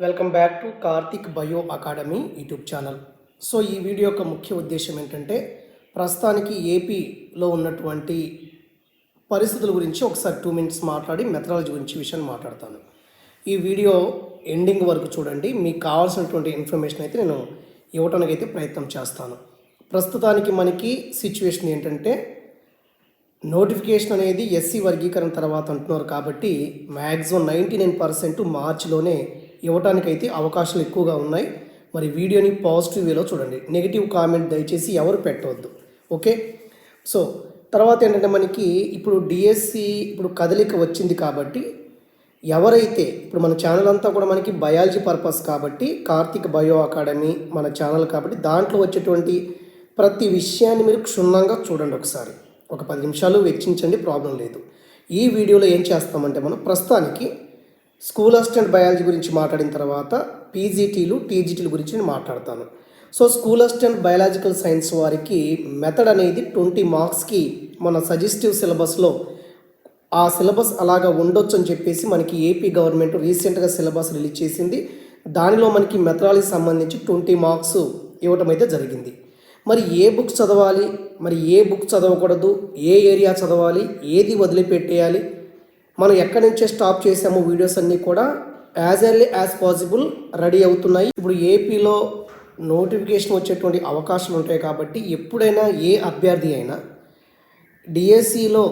Welcome back to Karthik bio academy YouTube channel. So ఈ video యొక్క ముఖ్య ఉద్దేశం ఏంటంటే ప్రస్తుతానికి ఏపీలో ఉన్నటువంటి పరిస్థితుల గురించి ఒకసారి టూ మినిట్స్ మాట్లాడి మెథడాలజీ గురించి విషయాన్ని మాట్లాడతాను. ఈ వీడియో ఎండింగ్ వరకు చూడండి. మీకు కావాల్సినటువంటి ఇన్ఫర్మేషన్ అయితే నేను ఇవ్వడానికి అయితే ప్రయత్నం చేస్తాను. ప్రస్తుతానికి మనకి సిచ్యువేషన్ ఏంటంటే నోటిఫికేషన్ అనేది ఎస్సీ వర్గీకరణ తర్వాత అంటున్నారు కాబట్టి మ్యాక్సిమం నైంటీ నైన్ పర్సెంట్ మార్చిలోనే ఇవ్వటానికైతే అవకాశాలు ఎక్కువగా ఉన్నాయి. మరి వీడియోని పాజిటివ్ వేలో చూడండి. నెగిటివ్ కామెంట్ దయచేసి ఎవరు పెట్టవద్దు. ఓకే? సో తర్వాత ఏంటంటే మనకి ఇప్పుడు డిఎస్సి ఇప్పుడు కదలిక వచ్చింది కాబట్టి ఎవరైతే ఇప్పుడు మన ఛానల్ అంతా కూడా మనకి బయాలజీ పర్పస్ కాబట్టి కార్తిక్ బయో అకాడమీ మన ఛానల్ కాబట్టి దాంట్లో వచ్చేటువంటి ప్రతి విషయాన్ని మీరు క్షుణ్ణంగా చూడండి ఒకసారి. ఒక పది నిమిషాలు వెచ్చించండి ప్రాబ్లం లేదు. ఈ వీడియోలో ఏం చేస్తామంటే మనం ప్రస్తుతానికి స్కూల్ అసిస్టెంట్ బయాలజీ గురించి మాట్లాడిన తర్వాత పీజీటీలు టీజీటీల గురించి నేను మాట్లాడతాను. So school assistant biological science వారికి మెథడ్ అనేది ట్వంటీ మార్క్స్కి మన సజెస్టివ్ సిలబస్లో ఆ సిలబస్ అలాగా ఉండొచ్చు అని చెప్పేసి మనకి ఏపీ గవర్నమెంట్ రీసెంట్గా సిలబస్ రిలీజ్ చేసింది. దానిలో మనకి మెథడాలజీ సంబంధించి ట్వంటీ మార్క్స్ ఇవ్వటం అయితే జరిగింది. మరి ఏ బుక్ చదవాలి? మరి ఏ బుక్ చదవకూడదు? ఏ ఏరియా చదవాలి? ఏది వదిలిపెట్టేయాలి? మనం ఎక్కడి నుంచే స్టాప్ చేసామో వీడియోస్ అన్నీ కూడా as early as possible ready అవుతున్నాయి. ఇప్పుడు ఏపీలో నోటిఫికేషన్ వచ్చేటువంటి అవకాశాలు ఉంటాయి కాబట్టి ఎప్పుడైనా ఏ అభ్యర్థి అయినా డిఎస్సిలో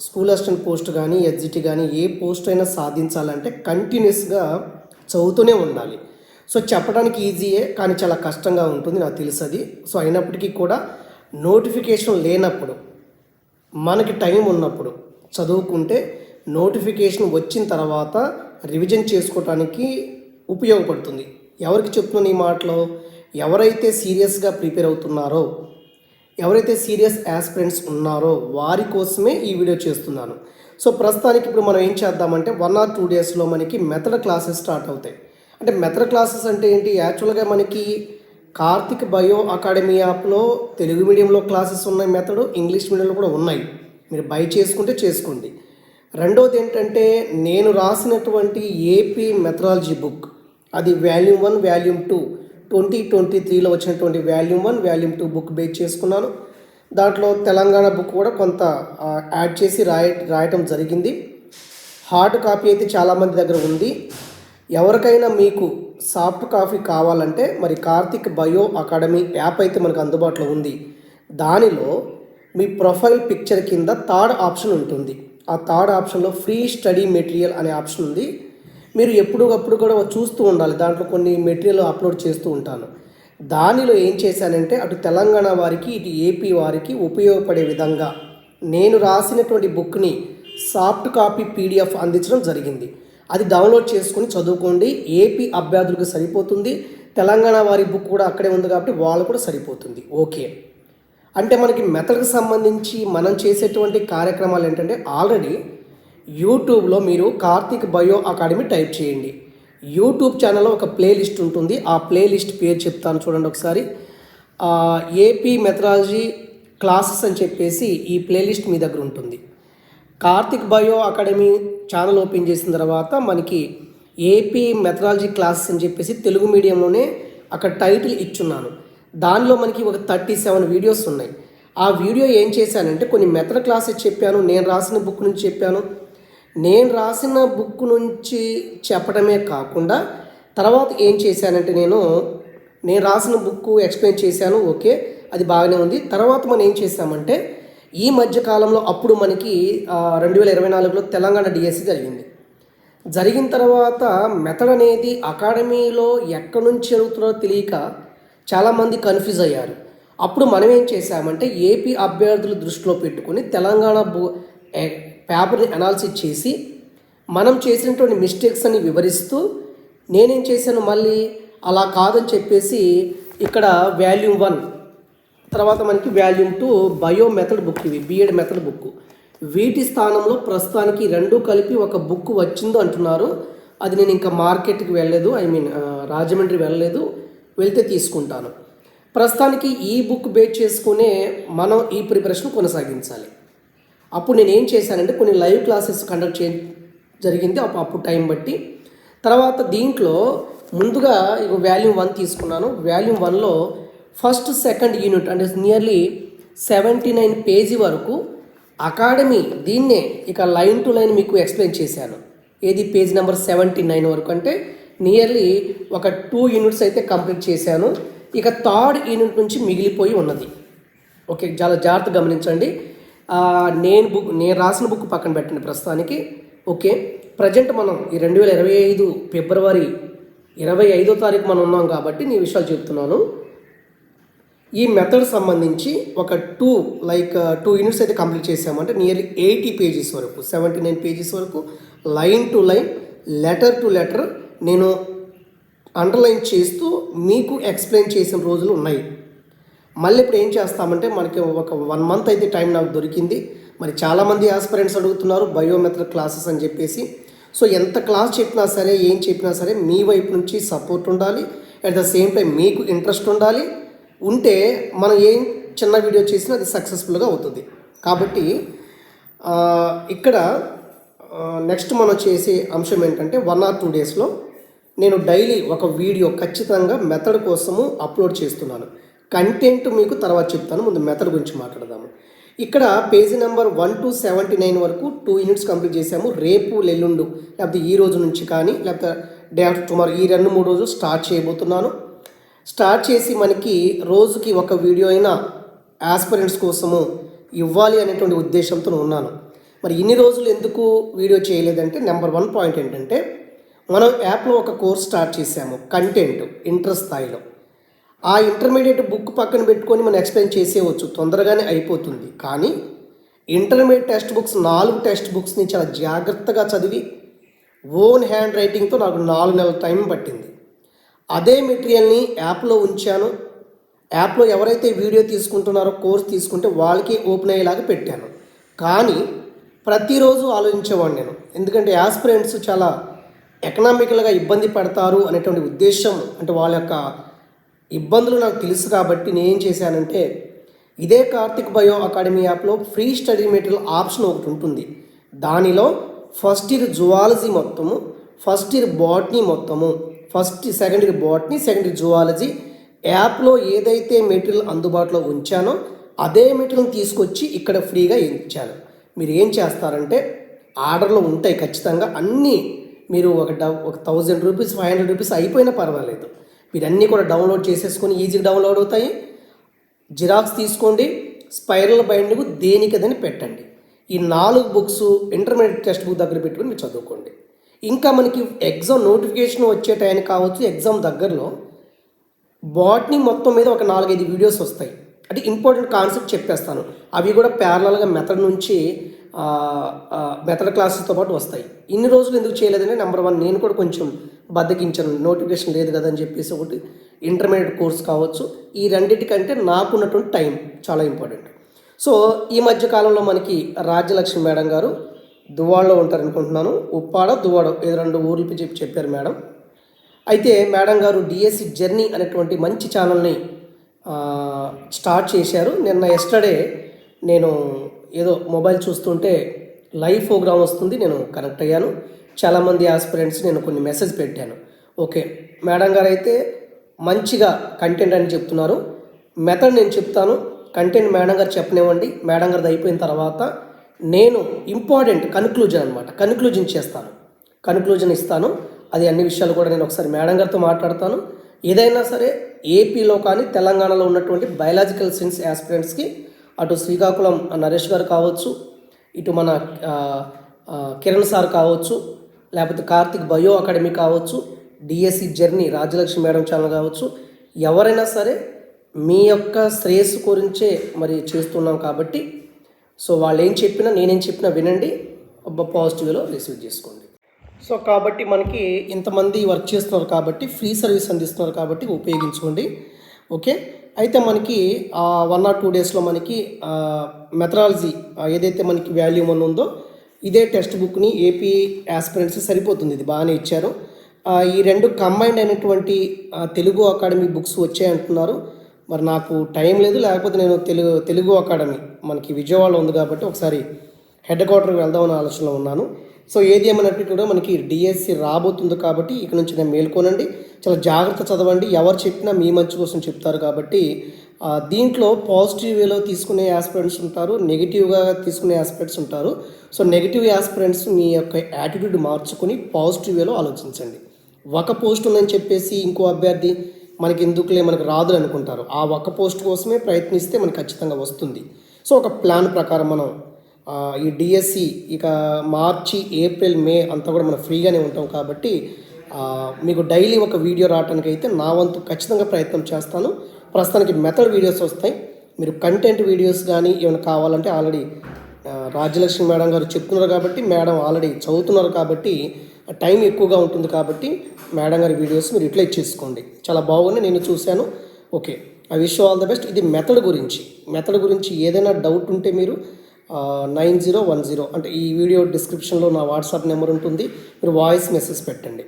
స్కూల్ అసిస్టెంట్ పోస్ట్ కానీ ఎస్జిటి కానీ ఏ పోస్ట్ అయినా సాధించాలంటే కంటిన్యూస్గా చదువుతూనే ఉండాలి. సో చెప్పడానికి ఈజీయే కానీ చాలా కష్టంగా ఉంటుంది నాకు తెలుసు అది సో అయినప్పటికీ కూడా నోటిఫికేషన్ లేనప్పుడు మనకి టైం ఉన్నప్పుడు చదువుకుంటే నోటిఫికేషన్ వచ్చిన తర్వాత రివిజన్ చేసుకోవటానికి ఉపయోగపడుతుంది. ఎవరికి చెప్తున్నాను ఈ మాటలో? ఎవరైతే సీరియస్గా ప్రిపేర్ అవుతున్నారో ఎవరైతే సీరియస్ యాస్పిరెంట్స్ ఉన్నారో వారి కోసమే ఈ వీడియో చేస్తున్నాను. సో ప్రస్తుతానికి ఇప్పుడు మనం ఏం చేద్దామంటే వన్ ఆర్ టూ డేస్లో మనకి మెథడ్ క్లాసెస్ స్టార్ట్ అవుతాయి. అంటే మెథడ్ క్లాసెస్ అంటే ఏంటి? యాక్చువల్గా మనకి కార్తిక్ బయో అకాడమీ యాప్లో తెలుగు మీడియంలో క్లాసెస్ ఉన్నాయి మెథడ్ ఇంగ్లీష్ మీడియంలో కూడా ఉన్నాయి. మీరు బై చేసుకుంటే చేసుకోండి. రెండోది ఏంటంటే నేను రాసినటువంటి ఏపీ మెథడాలజీ బుక్ అది volume one volume two twenty twenty త్రీలో వచ్చినటువంటి volume one volume two book base చేసుకున్నాను. దాంట్లో తెలంగాణ బుక్ కూడా కొంత యాడ్ చేసి రాయ రాయటం జరిగింది. హార్డ్ కాపీ అయితే చాలామంది దగ్గర ఉంది. ఎవరికైనా మీకు సాఫ్ట్ కాపీ కావాలంటే మరి కార్తిక్ బయో అకాడమీ యాప్ అయితే మనకు అందుబాటులో ఉంది. దానిలో మీ ప్రొఫైల్ పిక్చర్ కింద థర్డ్ ఆప్షన్ ఉంటుంది. ఆ థర్డ్ ఆప్షన్లో ఫ్రీ స్టడీ మెటీరియల్ అనే ఆప్షన్ ఉంది. మీరు ఎప్పుడప్పుడు కూడా చూస్తూ ఉండాలి. దాంట్లో కొన్ని మెటీరియల్ అప్లోడ్ చేస్తూ ఉంటాను. దానిలో ఏం చేశానంటే అటు తెలంగాణ వారికి ఇటు ఏపీ వారికి ఉపయోగపడే విధంగా నేను రాసినటువంటి బుక్ని సాఫ్ట్ కాపీ పీడిఎఫ్ అందించడం జరిగింది. అది డౌన్లోడ్ చేసుకొని చదువుకోండి. ఏపీ అభ్యర్థులకు సరిపోతుంది. తెలంగాణ వారి బుక్ కూడా అక్కడే ఉంది కాబట్టి వాళ్ళు కూడా సరిపోతుంది. ఓకే. అంటే మనకి మెథడ్కి సంబంధించి మనం చేసేటువంటి కార్యక్రమాలు ఏంటంటే ఆల్రెడీ యూట్యూబ్లో మీరు కార్తిక్ బయో అకాడమీ టైప్ చేయండి. యూట్యూబ్ ఛానల్లో ఒక ప్లేలిస్ట్ ఉంటుంది. ఆ ప్లేలిస్ట్ పేరు చెప్తాను చూడండి ఒకసారి. ఏపీ మెథడాలజీ క్లాసెస్ అని చెప్పేసి ఈ ప్లేలిస్ట్ మీ దగ్గర ఉంటుంది. Karthik bio academy channel open చేసిన తర్వాత మనకి ఏపీ మెథడాలజీ క్లాసెస్ అని చెప్పేసి తెలుగు మీడియంలోనే అక్కడ టైటిల్ ఇచ్చున్నాను. దానిలో మనకి ఒక థర్టీ సెవెన్ వీడియోస్ ఉన్నాయి. ఆ వీడియో ఏం చేశానంటే కొన్ని మెథడ్ క్లాసెస్ చెప్పాను నేను రాసిన బుక్ నుంచి చెప్పాను. నేను రాసిన బుక్ నుంచి చెప్పడమే కాకుండా తర్వాత ఏం చేశానంటే నేను నేను రాసిన బుక్ ఎక్స్ప్లెయిన్ చేశాను ఓకే అది బాగానే ఉంది. తర్వాత మనం ఏం చేసామంటే ఈ మధ్య కాలంలో అప్పుడు మనకి రెండు వేల ఇరవై నాలుగులో తెలంగాణ డిఎస్సి జరిగింది. జరిగిన తర్వాత మెథడ్ అనేది అకాడమీలో ఎక్కడి నుంచి జరుగుతుందో తెలియక చాలామంది కన్ఫ్యూజ్ అయ్యారు. అప్పుడు మనం ఏం చేశామంటే ఏపీ అభ్యర్థులు దృష్టిలో పెట్టుకొని తెలంగాణ బు పేపర్ని అనాలిసిస్ చేసి మనం చేసినటువంటి మిస్టేక్స్ అని వివరిస్తూ నేనేం చేశాను మళ్ళీ అలా కాదని చెప్పేసి ఇక్కడ వాల్యూమ్ వన్ తర్వాత మనకి volume two bio method book ఇవి బిఎడ్ మెథడ్ బుక్ వీటి స్థానంలో ప్రస్తుతానికి రెండు కలిపి ఒక బుక్ వచ్చిందో అంటున్నారు. అది నేను ఇంకా మార్కెట్కి వెళ్ళలేదు ఐ మీన్ రాజమండ్రి వెళ్ళలేదు. వెళ్తే తీసుకుంటాను. ప్రస్తుతానికి ఈ బుక్ బేస్ చేసుకునే మనం ఈ ప్రిపరేషన్ కొనసాగించాలి. అప్పుడు నేను ఏం చేశానంటే కొన్ని లైవ్ క్లాసెస్ కండక్ట్ చే జరిగింది. అప్పుడు టైం బట్టి. తర్వాత దీంట్లో ముందుగా ఇక వాల్యూమ్ వన్ తీసుకున్నాను. వాల్యూమ్ వన్లో ఫస్ట్ సెకండ్ యూనిట్ అంటే నియర్లీ సెవెంటీ నైన్ పేజీ వరకు అకాడమీ దీన్నే ఇక లైన్ టు లైన్ మీకు ఎక్స్ప్లెయిన్ చేశాను. ఏది పేజ్ నెంబర్ సెవెంటీ నైన్ వరకు అంటే నియర్లీ ఒక టూ యూనిట్స్ అయితే కంప్లీట్ చేశాను. ఇక థర్డ్ యూనిట్ నుంచి మిగిలిపోయి ఉన్నది. ఓకే చాలా జాగ్రత్త గమనించండి. నేను బుక్ నేను రాసిన బుక్ పక్కన పెట్టండి ప్రస్తుతానికి. ఓకే ప్రజెంట్ మనం ఈ రెండు వేల ఇరవై ఐదు ఫిబ్రవరి ఇరవై ఐదో తారీఖు మనం ఉన్నాం కాబట్టి నీ విషయాలు చెప్తున్నాను. ఈ మెథడ్ సంబంధించి ఒక టూ లైక్ టూ యూనిట్స్ అయితే కంప్లీట్ చేసామంటే నియర్లీ ఎయిటీ పేజెస్ వరకు సెవెంటీ నైన్ పేజెస్ వరకు line to line letter to letter నేను అండర్లైన్ చేస్తూ మీకు ఎక్స్ప్లెయిన్ చేసిన రోజులు ఉన్నాయి. మళ్ళీ ఇప్పుడు ఏం చేస్తామంటే మనకి ఒక వన్ మంత్ అయితే టైం నాకు దొరికింది. మరి చాలామంది ఆస్పిరెంట్స్ అడుగుతున్నారు బయోమెట్రిక్ క్లాసెస్ అని చెప్పేసి. సో ఎంత క్లాస్ చెప్పినా సరే ఏం చెప్పినా సరే మీ వైపు నుంచి సపోర్ట్ ఉండాలి. అట్ ద సేమ్ టైం మీకు ఇంట్రెస్ట్ ఉండాలి. ఉంటే మనం ఏం చిన్న వీడియో చేసినా అది సక్సెస్ఫుల్గా అవుతుంది. కాబట్టి ఇక్కడ నెక్స్ట్ మనం చేసే అంశం ఏంటంటే వన్ ఆర్ టూ డేస్లో నేను డైలీ ఒక వీడియో ఖచ్చితంగా మెథడ్ కోసము అప్లోడ్ చేస్తున్నాను. కంటెంట్ మీకు తర్వాత చెప్తాను ముందు మెథడ్ గురించి మాట్లాడదాము. ఇక్కడ page number one to seventy nine వరకు టూ యూనిట్స్ కంప్లీట్ చేసాము రేపు లెల్లుండు లేకపోతే ఈ రోజు నుంచి కానీ లేకపోతే డే ఆఫ్టర్ టుమారో ఈ రెండు మూడు రోజులు స్టార్ట్ చేయబోతున్నాను. స్టార్ట్ చేసి మనకి రోజుకి ఒక వీడియో అయినా ఆస్పిరెంట్స్ కోసము ఇవ్వాలి అనేటువంటి ఉద్దేశంతో ఉన్నాను. మరి ఇన్ని రోజులు ఎందుకు వీడియో చేయలేదంటే నెంబర్ వన్ పాయింట్ ఏంటంటే మనం యాప్లో ఒక కోర్స్ స్టార్ట్ చేసాము కంటెంట్ ఇంట్రెస్ట్ స్థాయిలో. ఆ ఇంటర్మీడియట్ బుక్ పక్కన పెట్టుకొని మనం ఎక్స్ప్లెయిన్ చేసేయవచ్చు తొందరగానే అయిపోతుంది. కానీ ఇంటర్మీడియట్ టెక్స్ట్ బుక్స్ నాలుగు టెక్స్ట్ బుక్స్ని చాలా జాగ్రత్తగా చదివి ఓన్ హ్యాండ్ రైటింగ్తో నాకు నాలుగు నెలల టైం పట్టింది. అదే మెటీరియల్ని యాప్లో ఉంచాను. యాప్లో ఎవరైతే వీడియో తీసుకుంటున్నారో కోర్స్ తీసుకుంటే వాళ్ళకి ఓపెన్ అయ్యేలాగా పెట్టాను. కానీ ప్రతిరోజు ఆలోచించేవాడిని నేను. ఎందుకంటే యాస్పిరెంట్స్ చాలా ఎకనామికల్గా ఇబ్బంది పడతారు అనేటువంటి ఉద్దేశం అంటే వాళ్ళ యొక్క ఇబ్బందులు నాకు తెలుసు కాబట్టి నేనేం చేశానంటే ఇదే కార్తిక్ బయో అకాడమీ యాప్లో ఫ్రీ స్టడీ మెటీరియల్ ఆప్షన్ ఒకటి ఉంటుంది. దానిలో ఫస్ట్ ఇయర్ జువాలజీ మొత్తము ఫస్ట్ ఇయర్ బాటనీ మొత్తము first second year botany second year zoology యాప్లో ఏదైతే మెటీరియల్ అందుబాటులో ఉంచానో అదే మెటీరియల్ తీసుకొచ్చి ఇక్కడ ఫ్రీగా ఇచ్చాను. మీరు ఏం చేస్తారంటే ఆర్డర్లో ఉంటాయి ఖచ్చితంగా. అన్నీ మీరు ఒక డౌ ఒక thousand rupees five hundred rupees అయిపోయినా పర్వాలేదు. మీరు అన్నీ కూడా డౌన్లోడ్ చేసేసుకొని ఈజీగా డౌన్లోడ్ అవుతాయి. జిరాక్స్ తీసుకోండి స్పైరల్ బైండింగ్ దేనికదని పెట్టండి. ఈ నాలుగు బుక్స్ ఇంటర్మీడియట్ టెక్స్ట్ బుక్ దగ్గర పెట్టుకుని మీరు చదువుకోండి. ఇంకా మనకి ఎగ్జామ్ నోటిఫికేషన్ వచ్చే టైం కావచ్చు ఎగ్జామ్ దగ్గరలో బాట్ని మొత్తం మీద ఒక నాలుగైదు వీడియోస్ వస్తాయి. అంటే ఇంపార్టెంట్ కాన్సెప్ట్ చెప్పేస్తాను. అవి కూడా ప్యారలల్గా మెథడ్ నుంచి మెథడ్ క్లాసెస్తో పాటు వస్తాయి. ఇన్ని రోజులు ఎందుకు చేయలేదంటే నెంబర్ వన్ నేను కూడా కొంచెం బద్దకించాను. నోటిఫికేషన్ లేదు కదా అని చెప్పేసి ఒకటి ఇంటర్మీడియట్ కోర్స్ కావచ్చు. ఈ రెండింటికంటే నాకున్నటువంటి టైం చాలా ఇంపార్టెంట్. సో ఈ మధ్య కాలంలో మనకి రాజ్యలక్ష్మి మేడం గారు దువ్వాడలో ఉంటారు అనుకుంటున్నాను ఉప్పాడ దువ్వాడ ఏదో రెండు ఊర్లు చెప్పి చెప్పారు మేడం. అయితే మేడం గారు డిఎస్సి జర్నీ అనేటువంటి మంచి ఛానల్ని స్టార్ట్ చేశారు. నిన్న ఎస్టర్డే నేను ఏదో మొబైల్ చూస్తుంటే లైవ్ ప్రోగ్రామ్ వస్తుంది నేను కనెక్ట్ అయ్యాను. చాలామంది ఆస్పిరెంట్స్ నేను కొన్ని మెసేజ్ పెట్టాను. ఓకే మేడం గారు అయితే మంచిగా కంటెంట్ అని చెప్తున్నారు. మెథడ్ నేను చెప్తాను. కంటెంట్ మేడం గారు చెప్పనివ్వండి. మేడం గారిది అయిపోయిన తర్వాత నేను ఇంపార్టెంట్ కన్క్లూజన్ అనమాట కన్క్లూజన్ చేస్తాను. కన్క్లూజన్ ఇస్తాను. అది అన్ని విషయాలు కూడా నేను ఒకసారి మేడం గారితో మాట్లాడతాను. ఏదైనా సరే ఏపీలో కానీ తెలంగాణలో ఉన్నటువంటి బయలాజికల్ సైన్స్ యాస్పిరెంట్స్కి అటు శ్రీకాకుళం నరేష్ గారు కావచ్చు ఇటు మన కిరణ్ సార్ కావచ్చు లేకపోతే కార్తిక్ బయో అకాడమీ కావచ్చు DSC journey Rajyalakshmi madam channel కావచ్చు ఎవరైనా సరే మీ యొక్క శ్రేయస్సు గురించే మరి చేస్తున్నాం కాబట్టి సో వాళ్ళు ఏం చెప్పినా నేనేం చెప్పినా వినండి పాజిటివ్లో రిసీవ్ చేసుకోండి. సో కాబట్టి మనకి ఇంతమంది వర్క్ చేస్తున్నారు కాబట్టి ఫ్రీ సర్వీస్ అందిస్తున్నారు కాబట్టి ఉపయోగించుకోండి. ఓకే? అయితే మనకి వన్ ఆర్ టూ డేస్లో మనకి మెథడాలజీ ఏదైతే మనకి వాల్యూమ్ అని ఉందో ఇదే టెక్స్ట్ బుక్ని ఏపీ యాస్పిరెంట్స్ సరిపోతుంది. ఇది బాగానే ఇచ్చారు. ఈ రెండు కంబైన్డ్ అయినటువంటి తెలుగు అకాడమీ బుక్స్ వచ్చాయంటున్నారు మరి నాకు టైం లేదు లేకపోతే నేను తెలుగు తెలుగు అకాడమీ మనకి విజయవాడలో ఉంది కాబట్టి ఒకసారి హెడ్ క్వార్టర్కి వెళ్దామని ఆలోచనలో ఉన్నాను. సో ఏది ఏమన్నట్టు కూడా మనకి డిఎస్సి రాబోతుంది కాబట్టి ఇక్కడ నుంచి నేను మేల్కోనండి. చాలా జాగ్రత్త చదవండి. ఎవరు చెప్పినా మీ మంచి కోసం చెప్తారు కాబట్టి దీంట్లో పాజిటివ్ వేలో తీసుకునే ఆస్పిరెంట్స్ ఉంటారు నెగిటివ్గా తీసుకునే ఆస్పిరెంట్స్ ఉంటారు. సో నెగిటివ్ ఆస్పిరెంట్స్ మీ యొక్క యాటిట్యూడ్ మార్చుకొని పాజిటివ్ వేలో ఆలోచించండి. ఒక పోస్ట్ ఉందని చెప్పేసి ఇంకో అభ్యర్థి మనకి ఎందుకులే మనకు రాదు అనుకుంటారు. ఆ ఒక్క పోస్ట్ కోసమే ప్రయత్నిస్తే మనకు ఖచ్చితంగా వస్తుంది. సో ఒక ప్లాన్ ప్రకారం మనం ఈ డిఎస్సి ఇక మార్చి ఏప్రిల్ మే అంతా కూడా మనం ఫ్రీగానే ఉంటాం కాబట్టి మీకు డైలీ ఒక వీడియో రావడానికి అయితే నా వంతు ఖచ్చితంగా ప్రయత్నం చేస్తాను. ప్రస్తుతానికి మెథడ్ వీడియోస్ వస్తాయి. మీరు కంటెంట్ వీడియోస్ కానీ ఏమైనా కావాలంటే ఆల్రెడీ రాజ్యలక్ష్మి మేడం గారు చెప్తున్నారు కాబట్టి మేడం ఆల్రెడీ చదువుతున్నారు కాబట్టి టైం ఎక్కువగా ఉంటుంది కాబట్టి మేడం గారి వీడియోస్ మీరు యూటిలైజ్ చేసుకోండి. చాలా బాగుంది నేను చూశాను. Okay. I wish all the best. ఇది మెథడ్ గురించి. మెథడ్ గురించి ఏదైనా డౌట్ ఉంటే మీరు నైన్ జీరో వన్ జీరో. అంటే ఈ వీడియో డిస్క్రిప్షన్లో నా వాట్సాప్ నెంబర్ ఉంటుంది. మీరు వాయిస్ మెసేజ్ పెట్టండి.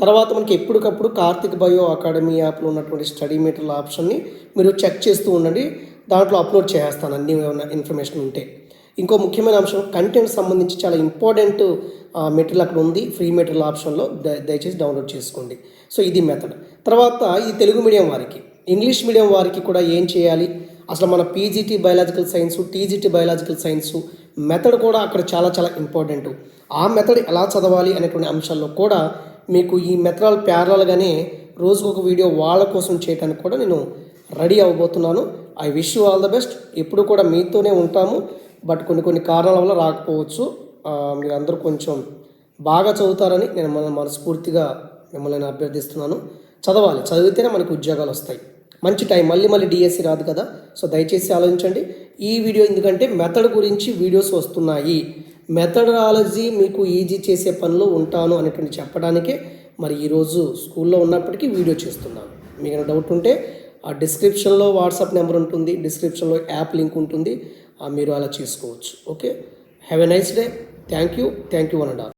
తర్వాత మనకి ఎప్పటికప్పుడు కార్తిక్ బయో అకాడమీ యాప్లో ఉన్నటువంటి స్టడీ మెటీరియల్ ఆప్షన్ని మీరు చెక్ చేస్తూ ఉండండి. దాంట్లో అప్లోడ్ చేస్తాను అన్ని ఏమైనా ఇన్ఫర్మేషన్ ఉంటే. ఇంకో ముఖ్యమైన అంశం కంటెంట్ సంబంధించి చాలా ఇంపార్టెంట్ మెటీరియల్ అక్కడ ఉంది. ఫ్రీ మెటీరియల్ ఆప్షన్లో ద- దయచేసి డౌన్లోడ్ చేసుకోండి. సో ఇది మెథడ్. తర్వాత ఈ తెలుగు మీడియం వారికి ఇంగ్లీష్ మీడియం వారికి కూడా ఏం చేయాలి? అసలు మన PGT biological science TGT biological science method కూడా అక్కడ చాలా చాలా ఇంపార్టెంట్. ఆ మెథడ్ ఎలా చదవాలి అనేటువంటి అంశాల్లో కూడా మీకు ఈ మెథడాల్ ప్యారల్గానే రోజుకు ఒక వీడియో వాళ్ళ కోసం చేయడానికి కూడా నేను ready అవ్వబోతున్నాను. I wish you all the best. ఎప్పుడు కూడా మీతోనే ఉంటాము. బట్ కొన్ని కొన్ని కారణాల వల్ల రాకపోవచ్చు. మీరందరూ కొంచెం బాగా చదువుతారని నేను మన మనస్ఫూర్తిగా మిమ్మల్ని అభ్యర్థిస్తున్నాను. చదవాలి. చదివితేనే మనకు ఉద్యోగాలు వస్తాయి. మంచి టైం మళ్ళీ మళ్ళీ డిఎస్సి రాదు కదా. సో దయచేసి ఆలోచించండి. ఈ వీడియో ఎందుకంటే మెథడ్ గురించి వీడియోస్ వస్తున్నాయి. మెథడాలజీ మీకు ఈజీ చేసే పనిలో ఉంటాను అనేటువంటి చెప్పడానికే మరి ఈరోజు స్కూల్లో ఉన్నప్పటికీ వీడియో చేస్తున్నాను. మీకు ఏమైనా డౌట్ ఉంటే ఆ డిస్క్రిప్షన్లో వాట్సాప్ నెంబర్ ఉంటుంది డిస్క్రిప్షన్లో యాప్ లింక్ ఉంటుంది. ఆ మీరు అలా చేసుకోవచ్చు. Okay? Have a nice day thank you thank you one and all